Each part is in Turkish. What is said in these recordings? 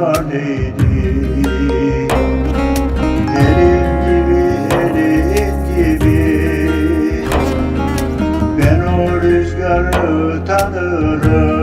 şahaneydi gibi elif gibi. Ben o tanırım.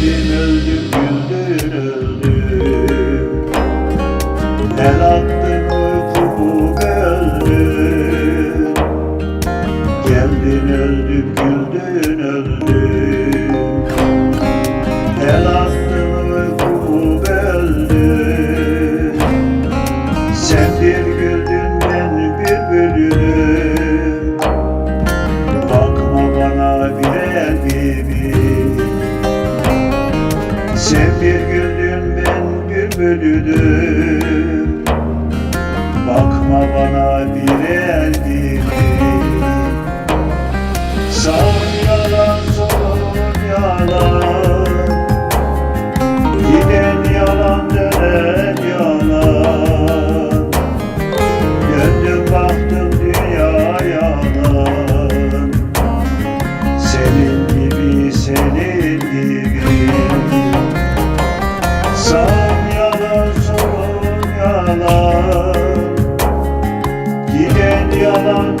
Ele não bir elbireyim Sağ yalan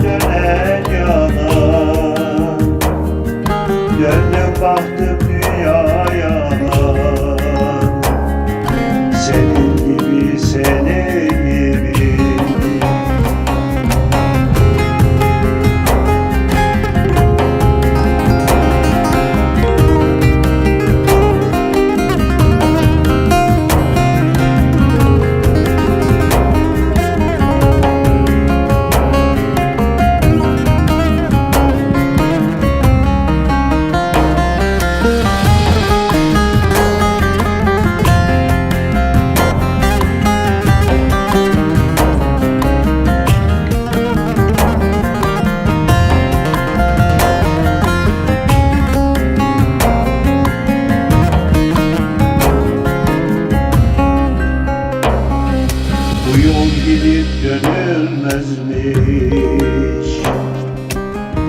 edilmezmiş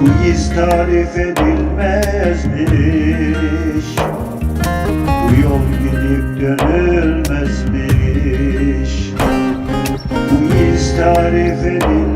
Bu iz tarif edilmezmiş. Bu yol gidip dönülmezmiş. Bu iz tarif edilmezmiş.